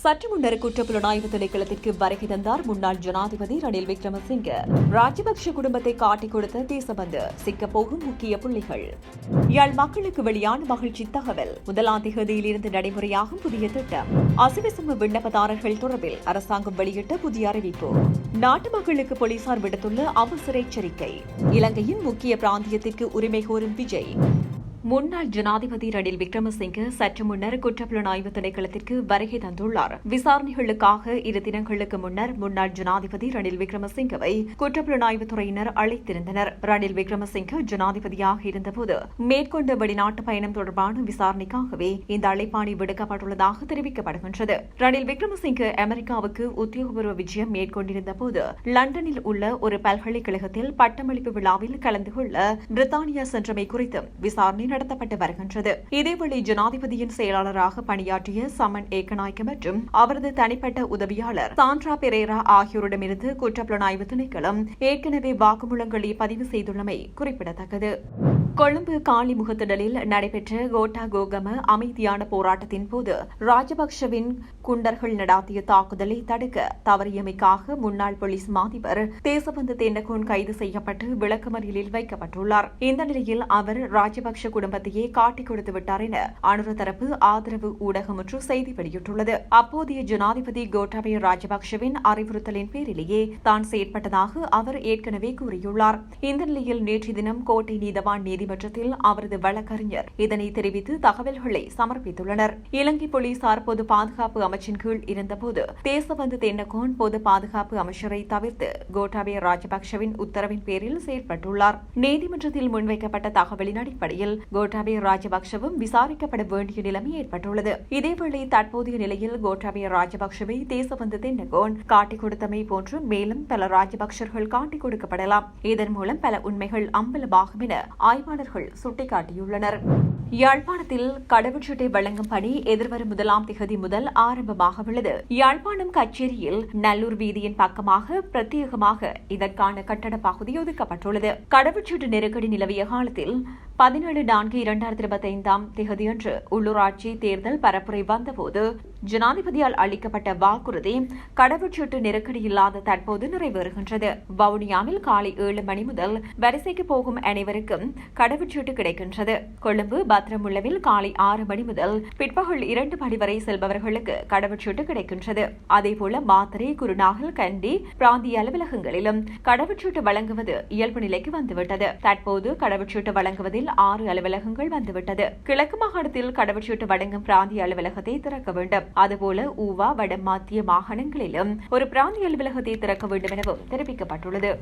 சற்று முன்னர் குற்றப்புலனாய்வு திணைக்களத்திற்கு வருகை தந்தார் முன்னாள் ஜனாதிபதி ரணில் விக்ரமசிங்க. ராஜபக்ஷ குடும்பத்தை காட்டிக் கொடுத்த தேசபந்து சிக்கப்போகும் முக்கிய புள்ளிகள். யாழ் மக்களுக்கு வெளியான மகிழ்ச்சி தகவல். முதலாம் தேதியிலிருந்து நடைமுறையாகும் புதிய திட்டம். அசிவசம விண்ணப்பதாரர்கள் தொடர்பில் அரசாங்கம் வெளியிட்ட புதிய அறிவிப்பு. நாட்டு மக்களுக்கு போலீசார் விடுத்துள்ள அவசர எச்சரிக்கை. இலங்கையின் முக்கிய பிராந்தியத்திற்கு உரிமை கோரும் விஜய். முன்னாள் ஜனாதிபதி ரணில் விக்ரமசிங்கே சற்று முன்னர் குற்றப்புலனாய்வு திணைக்களத்திற்கு வருகை தந்துள்ளார். விசாரணைகளுக்காக இரு தினங்களுக்கு முன்னர் முன்னாள் ஜனாதிபதி ரணில் விக்ரமசிங்கவை குற்றப்புலனாய்வு துறையினர் அழைத்திருந்தனர். ரணில் விக்ரமசிங்கே ஜனாதிபதியாக இருந்தபோது மேற்கொண்ட வெளிநாட்டு பயணம் தொடர்பான விசாரணைக்காகவே இந்த அழைப்பாணி விடுக்கப்பட்டுள்ளதாக தெரிவிக்கப்படுகின்றது. ரணில் விக்ரமசிங்கே அமெரிக்காவுக்கு உத்தியோகபூர்வ விஜயம் மேற்கொண்டிருந்த போது லண்டனில் உள்ள ஒரு பல்கலைக்கழகத்தில் பட்டமளிப்பு விழாவில் கலந்து கொள்ள பிரித்தானியா சென்றமை குறித்து விசாரணை நடத்தப்பட்டு வருகின்றது. இதேவேளை ஜனாதிபதியின் செயலாளராக பணியாற்றிய சமன் ஏக்கநாயக்க மற்றும் அவரது தனிப்பட்ட உதவியாளர் சாண்ட்ரா பெரேரா ஆகியோரிடமிருந்து குற்றப்புலனாய்வு திணைக்களம் ஏற்கனவே வாக்குமூலங்களை பதிவு செய்துள்ளமை குறிப்பிடத்தக்கது. கொழும்பு காளி முகத்திடலில் நடைபெற்ற கோட்டா கோகம அமைதியான போராட்டத்தின் போது ராஜபக்சவின் குண்டர்கள் நடாத்திய தாக்குதலை தடுக்க தவறியமைக்காக முன்னாள் போலீஸ் மாதிபர் தேசபந்து தென்னகோன் கைது செய்யப்பட்டு விளக்கமறியலில் வைக்கப்பட்டுள்ளார். இந்த நிலையில் அவர் ராஜபக்ஷ குடும்பத்தையே காட்டிக் கொடுத்து விட்டார் என அனுர தரப்பு ஆதரவு ஊடகம் ஒன்று செய்தி வெளியிட்டுள்ளது. அப்போதைய ஜனாதிபதி கோட்டாபய ராஜபக்ஷவின் அறிவுறுத்தலின் பேரிலேயே தான் செயற்பட்டதாக அவர் ஏற்கனவே கூறியுள்ளார். இந்த நிலையில் நேற்று தினம் கோட்டை நீதவான் நீதிமன்றத்தில் அவரது வழக்கறிஞர் இதனை தெரிவித்து தகவல்களை சமர்ப்பித்துள்ளனர். இலங்கை போலீசார் பொது பாதுகாப்பு அமைச்சின் கீழ் இருந்தபோது தேசபந்து தென்னகோன் பொது பாதுகாப்பு அமைச்சரை தவிர்த்து கோட்டாபய ராஜபக்சவின் உத்தரவின் பேரில் செயற்பட்டுள்ளார். நீதிமன்றத்தில் முன்வைக்கப்பட்ட தகவலின் அடிப்படையில் கோட்டாபய ராஜபக்ஷவும் விசாரிக்கப்பட வேண்டிய நிலைமை ஏற்பட்டுள்ளது. இதேவேளை தற்போதைய நிலையில் கோட்டாபய ராஜபக்ஷவை தேசபந்து நெகோன் காட்டிக் கொடுத்தமை போன்று மேலும் பல ராஜபக்சர்கள் காட்டிக் கொடுக்கப்படலாம். இதன் மூலம் பல உண்மைகள் அம்பலமாகும் என ஆய்வாளர்கள் சுட்டிக்காட்டியுள்ளனர். யாழ்ப்பாணத்தில் கடவுச்சீட்டை வழங்கும் பணி எதிர்வரும் முதலாம் திகதி முதல் ஆரம்பமாக உள்ளது யாழ்ப்பாணம் கச்சேரியில் நல்லூர் வீதியின் பக்கமாக பிரத்யேகமாக இதற்கான கட்டட பகுதி ஒதுக்கப்பட்டுள்ளது. கடவுச்சீட்டு நெருக்கடி நிலவிய காலத்தில் பதினேழு நான்கு இரண்டாயிரத்தி இருபத்தி ஐந்தாம் திகதியன்று உள்ளூராட்சி தேர்தல் பரப்புரை வந்தபோது ஜனாதிபதியால் அளிக்கப்பட்ட வாக்குறுதி கடவுச்சீட்டு நெருக்கடி இல்லாத தற்போது நிறைவேறுகின்றது. வவுனியாவில் காலை ஏழு மணி முதல் வரிசைக்கு போகும் அனைவருக்கும் கடவுச்சீட்டு கிடைக்கின்றது. கொழும்பு பத்ரமுள்ளவில் காலை ஆறு மணி முதல் பிற்பகல் இரண்டு மணி வரை செல்பவர்களுக்கு கடவுச்சீட்டு கிடைக்கின்றது. அதேபோல மாத்தரை குருநாகல் கண்டி பிராந்திய அலுவலகங்களிலும் கடவுச்சீட்டு வழங்குவது இயல்பு நிலைக்கு வந்துவிட்டது. தற்போது கடவுச்சீட்டு வழங்குவதில் ஆறு அலுவலகங்கள் வந்துவிட்டது. கிழக்கு மாகாணத்தில் கடவுச்சீட்டு வழங்கும் பிராந்திய அலுவலகத்தை திறக்க வேண்டும். அதுபோல ஊவா வட மாத்திய மாகாணங்களிலும் ஒரு பிராந்திய அலுவலகத்தை திறக்க வேண்டும் எனவும் தெரிவிக்கப்பட்டுள்ளது.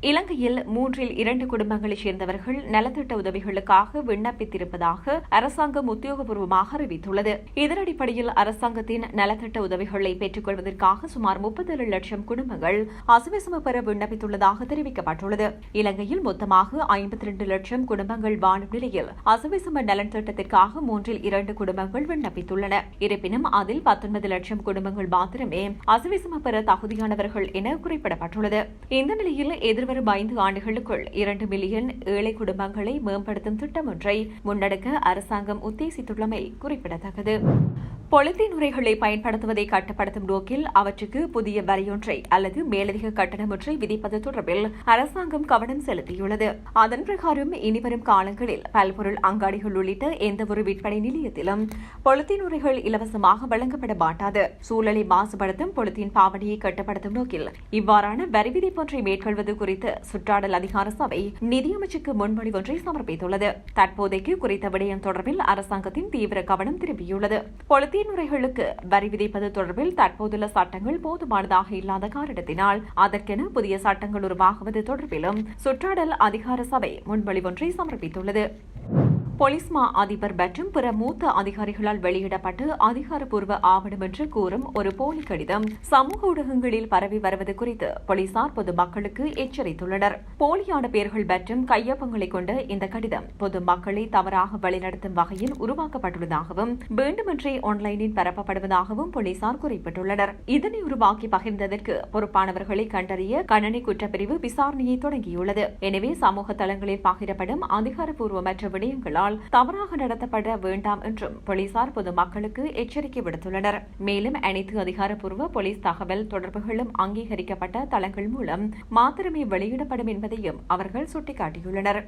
இலங்கையில் மூன்றில் இரண்டு குடும்பங்களைச் சேர்ந்தவர்கள் நலத்திட்ட உதவிகளுக்காக விண்ணப்பித்திருப்பதாக அரசாங்கம் உத்தியோகபூர்வமாக அறிவித்துள்ளது. இதன் அடிப்படையில் அரசாங்கத்தின் நலத்திட்ட உதவிகளை பெற்றுக் கொள்வதற்காக சுமார் முப்பத்தேழு லட்சம் குடும்பங்கள் அசுவிசம பெற விண்ணப்பித்துள்ளதாக தெரிவிக்கப்பட்டுள்ளது. இலங்கையில் மொத்தமாக ஐம்பத்தி இரண்டு லட்சம் குடும்பங்கள் வாழும் நிலையில் அசுவிசம நலன் திட்டத்திற்காக மூன்றில் இரண்டு குடும்பங்கள் விண்ணப்பித்துள்ளன. இருப்பினும் அதில் பத்தொன்பது லட்சம் குடும்பங்கள் மாத்திரமே அசுவிசம பெற தகுதியானவர்கள் என குறிப்பிடப்பட்டுள்ளது. இந்த நிலையில் எதிர் வரும் ஐந்து ஆண்டுகளுக்குள் இரண்டு மில்லியன் ஏழை குடும்பங்களை மேம்படுத்தும் திட்டம் ஒன்றை முன்னெடுக்க அரசாங்கம் உத்தேசித்துள்ளமை குறிப்பிடத்தக்கது. பொலித்தீன் உரைகளை பயன்படுத்துவதை கட்டுப்படுத்தும் நோக்கில் அவற்றுக்கு புதிய வரியொன்றை அல்லது மேலதிக கட்டணம் ஒன்றை விதிப்பது தொடர்பில் அரசாங்கம் கவனம் செலுத்தியுள்ளது. அதன் பிரகாரம் இனிவரும் காலங்களில் பல்பொருள் அங்காடிகள் உள்ளிட்ட எந்தவொரு விற்பனை நிலையத்திலும் பொலித்தீன் உரைகள் இலவசமாக வழங்கப்பட மாட்டாது. சூழலை மாசுபடுத்தும் பொலித்தீன் பாவனையை கட்டுப்படுத்தும் நோக்கில் இவ்வாறான வரி விதிப்பொன்றை மேற்கொள்வது குறித்து சுற்றாடல் அதிகார சபை நிதியமைச்சுக்கு முன்மொழிவு ஒன்றை சமர்ப்பித்துள்ளது. தற்போதைக்கு குறித்த விடயம் தொடர்பில் அரசாங்கத்தின் தீவிர கவனம் திரும்பியுள்ளது. பொலித்தீன் முறைகளுக்கு வரி விதிப்பது தொடர்பில் தற்போதுள்ள சட்டங்கள் போதுமானதாக இல்லாத காரணத்தினால் அதற்கென புதிய சட்டங்கள் உருவாகுவது தொடர்பிலும் சுற்றாடல் அதிகார சபை முன்மொழிவொன்றை சமர்ப்பித்துள்ளது. போலீஸ் மா அதிபர் மற்றும் பிற மூத்த அதிகாரிகளால் வெளியிடப்பட்டு அதிகாரப்பூர்வ ஆவணம் என்று கூறும் ஒரு போலி கடிதம் சமூக ஊடகங்களில் பரவி வருவது குறித்து போலீசார் பொதுமக்களுக்கு எச்சரித்துள்ளனர். போலியான பெயர்கள் மற்றும் கையொப்பங்களை கொண்ட இந்த கடிதம் பொதுமக்களை தவறாக வழிநடத்தும் வகையில் உருவாக்கப்பட்டுள்ளதாகவும் வேண்டுமென்றே ஆன்லைனில் பரப்பப்படுவதாகவும் போலீசார் குறிப்பிட்டுள்ளனர். இதனை உருவாக்கி பகிர்ந்ததற்கு பொறுப்பானவர்களை கண்டறிய கணனி குற்றப்பிரிவு விசாரணையை தொடங்கியுள்ளது. எனவே சமூக தளங்களில் பகிரப்படும் அதிகாரப்பூர்வமற்ற விடயங்களால் இருப்பதால் தவறாக நடத்தப்பட வேண்டாம் என்றும் போலீசார் பொதுமக்களுக்கு எச்சரிக்கை விடுத்துள்ளனர். மேலும் அனைத்து அதிகாரப்பூர்வ போலீஸ் தகவல் தொடர்புகளும் அங்கீகரிக்கப்பட்ட தளங்கள் மூலம் மாத்திரமே வெளியிடப்படும் என்பதையும் அவர்கள் சுட்டிக்காட்டியுள்ளனர்.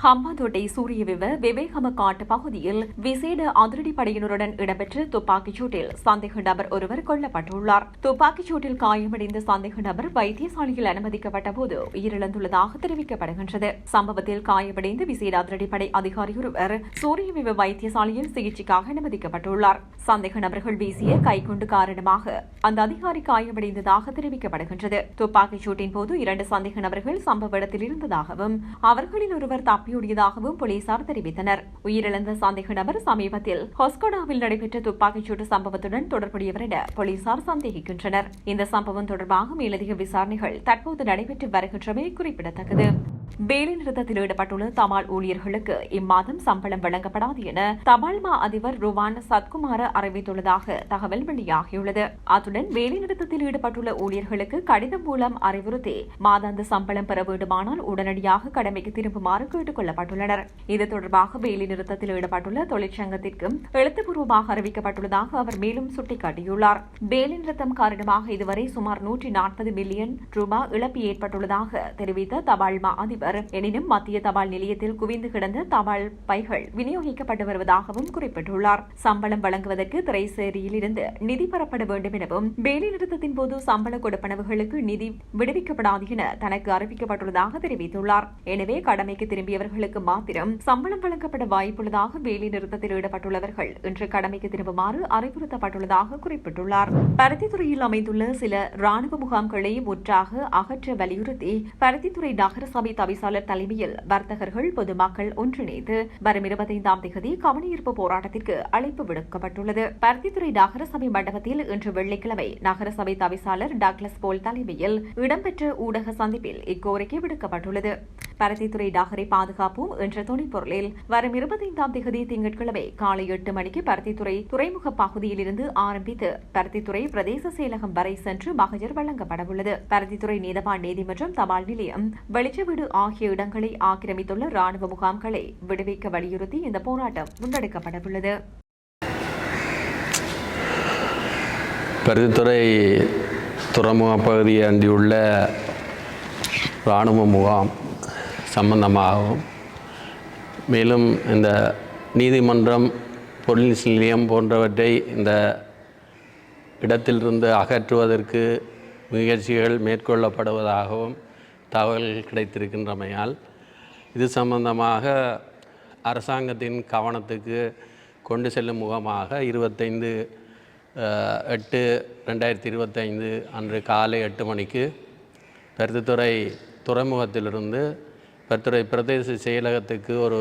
ஹம்பாந்தோட்டை சூரிய விவ விவேகம காட்டு பகுதியில் விசேட அதிரடி படையினருடன் இடம்பெற்ற துப்பாக்கிச் சூட்டில் சந்தேக நபர் ஒருவர் கொல்லப்பட்டுள்ளார். துப்பாக்கிச் சூட்டில் காயமடைந்த சந்தேக நபர் வைத்தியசாலையில் அனுமதிக்கப்பட்ட போது உயிரிழந்துள்ளதாக தெரிவிக்கப்படுகின்றது. சம்பவத்தில் காயமடைந்த விசேட அதிரடிப்படை அதிகாரி ஒருவர் சூரிய விவ வைத்தியசாலையில் சிகிச்சைக்காக அனுமதிக்கப்பட்டுள்ளார். சந்தேக நபர்கள் வீசிய கைக்குண்டு காரணமாக அந்த அதிகாரி காயமடைந்ததாக தெரிவிக்கப்படுகின்றது. துப்பாக்கிச்சூட்டின் போது இரண்டு சந்தேக நபர்கள் சம்பவ இடத்தில் இருந்ததாகவும் அவர்களில் ஒருவர் தப்பியோடியதாகவும் போலீசார் தெரிவித்தனர். உயிரிழந்த சந்தேக நபர் சமீபத்தில் ஹொஸ்கோடாவில் நடைபெற்ற துப்பாக்கிச்சூட்டு சம்பவத்துடன் தொடர்புடையவர் என போலீசார் சந்தேகிக்கின்றனர். இந்த சம்பவம் தொடர்பாக மேலதிக விசாரணைகள் தற்போது நடைபெற்று வருகின்றமை குறிப்பிடத்தக்கது. வேலை நிறுத்தத்தில் ஈடுபட்டுள்ள தபால் ஊழியர்களுக்கு இம்மாதம் சம்பளம் வழங்கப்படாது என தபால் மா அதிபர் ருவான் சத்குமார அறிவித்துள்ளதாக தகவல் வெளியாகியுள்ளது. அத்துடன் வேலை நிறுத்தத்தில் ஈடுபட்டுள்ள ஊழியர்களுக்கு கடிதம் மூலம் அறிவுறுத்தி மாதாந்த சம்பளம் பெற வேண்டுமானால் உடனடியாக கடமைக்கு திரும்புமாறு கேட்டுக் கொள்ளப்பட்டுள்ளனர். இது தொடர்பாக வேலை நிறுத்தத்தில் ஈடுபட்டுள்ள தொழிற்சங்கத்திற்கும் எழுத்துப்பூர்வமாக அறிவிக்கப்பட்டுள்ளதாக அவர் மேலும் சுட்டிக்காட்டியுள்ளார். வேலை நிறுத்தம் காரணமாக இதுவரை சுமார் நூற்றி நாற்பது மில்லியன் ரூபாய் இழப்பு ஏற்பட்டுள்ளதாக தெரிவித்த தபால்மா அதிபர் அதிபர் எனினும் மத்திய தபால் நிலையத்தில் குவிந்து கிடந்த தபால் பைகள் விநியோகிக்கப்பட்டு வருவதாகவும் குறிப்பிட்டுள்ளார். சம்பளம் வழங்குவதற்கு திரைசேரியில் இருந்து நிதி பெறப்பட வேண்டும் எனவும் வேலைநிறுத்தத்தின் போது சம்பள கொடுப்பனவுகளுக்கு நிதி விடுவிக்கப்படாது என தனக்கு அறிவிக்கப்பட்டுள்ளதாக தெரிவித்துள்ளார். எனவே கடமைக்கு திரும்பியவர்களுக்கு மாத்திரம் சம்பளம் வழங்கப்பட வாய்ப்புள்ளதாக வேலைநிறுத்தத்தில் ஈடுபட்டுள்ளவர்கள் இன்று கடமைக்கு திரும்புமாறு அறிவுறுத்தப்பட்டுள்ளதாக குறிப்பிட்டுள்ளார். பருத்தித்துறையில் அமைந்துள்ள சில ராணுவ முகாம்களை முற்றாக அகற்ற வலியுறுத்தி பருத்தித்துறை நகரசபை தவிசாளர் தலைமையில் வர்த்தகர்கள் பொதுமக்கள் ஒன்றிணைந்து வரும் இருபத்தைந்தாம் தேதி கவனஈர்ப்பு போராட்டத்திற்கு அழைப்பு விடுக்கப்பட்டுள்ளது. பருத்தித்துறை நகரசபை மண்டபத்தில் இன்று வெள்ளிக்கிழமை நகரசபை தவிசாளர் டாக்லஸ் போல் தலைமையில் இடம்பெற்ற ஊடக சந்திப்பில் இக்கோரிக்கை விடுக்கப்பட்டுள்ளது. பருத்தித்துறை டாகரை பாதுகாப்போம் என்ற துணைப்பொருளில் வரும் இருபத்தைந்தாம் தேதி திங்கட்கிழமை காலை எட்டு மணிக்கு பருத்தித்துறை துறைமுக பகுதியில் இருந்து ஆரம்பித்து பருத்தித்துறை பிரதேச செயலகம் வரை சென்று மகஜர் வழங்கப்படவுள்ளது. பருத்தித்துறை நீதவான் நீதிமன்றம் தபால் நிலையம் வெளிச்சவீடு ஆகிய இடங்களை ஆக்கிரமித்துள்ள ராணுவ முகாம்களை விடுவிக்க வலியுறுத்தி இந்த போராட்டம் முன்னெடுக்கப்படவுள்ளது. பருத்தித்துறை துறைமுக பகுதியை அண்டியுள்ள இராணுவ முகாம் சம்பந்தமாகவும் மேலும் இந்த நீதிமன்றம் பொருள் நிலையம் போன்றவற்றை இந்த இடத்திலிருந்து அகற்றுவதற்கு முயற்சிகள் மேற்கொள்ளப்படுவதாகவும் தகவல்கள் கிடைத்திருக்கின்றமையால் இது சம்பந்தமாக அரசாங்கத்தின் கவனத்துக்கு கொண்டு செல்லும் முகமாக இருபத்தைந்து எட்டு ரெண்டாயிரத்தி இருபத்தைந்து அன்று காலை எட்டு மணிக்கு பருத்தித்துறை துறைமுகத்திலிருந்து பத்துறை பிரதேச செயலகத்துக்கு ஒரு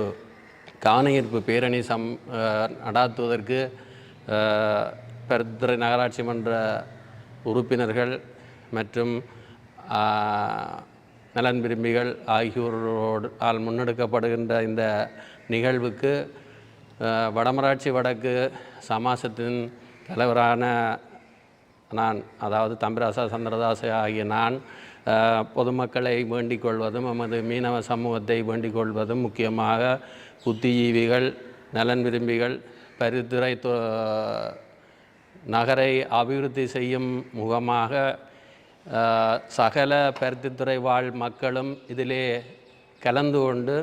கவனஈர்ப்பு பேரணி சம் நடாத்துவதற்கு அஹ், நகராட்சி மன்ற உறுப்பினர்கள் மற்றும் நலன் விரும்பிகள் ஆகியோரோடு ஆல் முன்னெடுக்கப்படுகின்ற இந்த நிகழ்வுக்கு வடமராட்சி வடக்கு சமாசத்தின் தலைவரான நான் அதாவது தம்பிராசா சந்திரதாச ஆகிய நான் பொதுமக்களை வேண்டிக் கொள்வதும் நமது மீனவ சமூகத்தை வேண்டிக் கொள்வதும் முக்கியமாக புத்திஜீவிகள் நலன் விரும்பிகள் பரிந்துரை தொ- நகரை அபிவிருத்தி செய்யும் முகமாக சகல பருத்தித்துறை வாழ் மக்களும் இதிலே கலந்து கொண்டு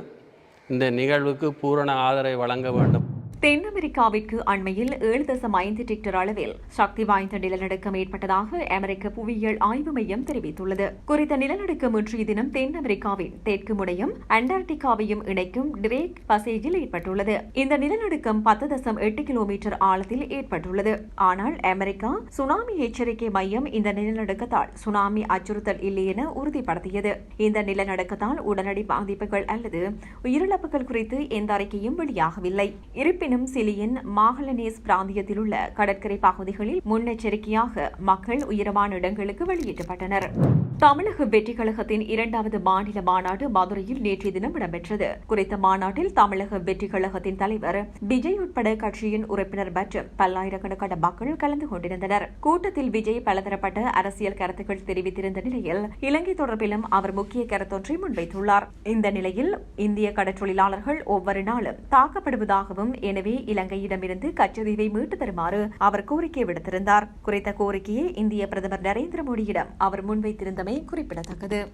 இந்த நிகழ்வுக்கு பூரண ஆதரவை வழங்க வேண்டும். தென் அமெரிக்காவிற்கு அண்மையில் ஏழு தசம் ஐந்து டிக்டர் அளவில் சக்தி வாய்ந்த நிலநடுக்கம் ஏற்பட்டதாக அமெரிக்க புவியியல் ஆய்வு மையம் தெரிவித்துள்ளது. குறித்த நிலநடுக்கம் இன்றைய தினம் தென் அமெரிக்காவின் தெற்கு முனையும் அண்டார்டிகாவையும் இணைக்கும் டிரேக் பசேஜில் ஏற்பட்டுள்ளது. இந்த நிலநடுக்கம் பத்து தசம் எட்டு கிலோமீட்டர் ஆழத்தில் ஏற்பட்டுள்ளது. ஆனால் அமெரிக்கா சுனாமி எச்சரிக்கை மையம் இந்த நிலநடுக்கத்தால் சுனாமி அச்சுறுத்தல் இல்லை என உறுதிப்படுத்தியது. இந்த நிலநடுக்கத்தால் உடனடி பாதிப்புகள் அல்லது உயிரிழப்புகள் குறித்து எந்த அறிக்கையும் வெளியாகவில்லை. இருப்பினும் இருப்பினும் சிலியின் மாகலனேஸ் பிராந்தியத்தில் உள்ள கடற்கரை பகுதிகளில் முன்னெச்சரிக்கையாக மக்கள் உயரமான இடங்களுக்கு வெளியேற்றப்பட்டனர். தமிழக வெற்றி கழகத்தின் இரண்டாவது மாநில மாநாடு மதுரையில் நேற்றைய தினம் இடம்பெற்றது. குறித்த மாநாட்டில் தமிழக வெற்றி கழகத்தின் தலைவர் விஜய் உட்பட கட்சியின் உறுப்பினர் மற்றும் பல்லாயிரக்கணக்கான மக்கள் கலந்து கொண்டிருந்தனர். கூட்டத்தில் விஜய் பலதரப்பட்ட அரசியல் கருத்துக்கள் தெரிவித்திருந்த நிலையில் இலங்கை தொடர்பிலும் அவர் முக்கிய கருத்தொன்றை முன்வைத்துள்ளார். இந்த நிலையில் இந்திய கடற்றொழிலாளர்கள் ஒவ்வொரு நாளும் தாக்கப்படுவதாகவும் எனவே இலங்கையிடமிருந்து கச்சதீவை மீட்டு தருமாறு அவர் கோரிக்கை விடுத்திருந்தார். குறித்த கோரிக்கையை இந்திய பிரதமர் நரேந்திர மோடியிடம் அவர் முன்வைத்திருந்தமை குறிப்பிடத்தக்கது.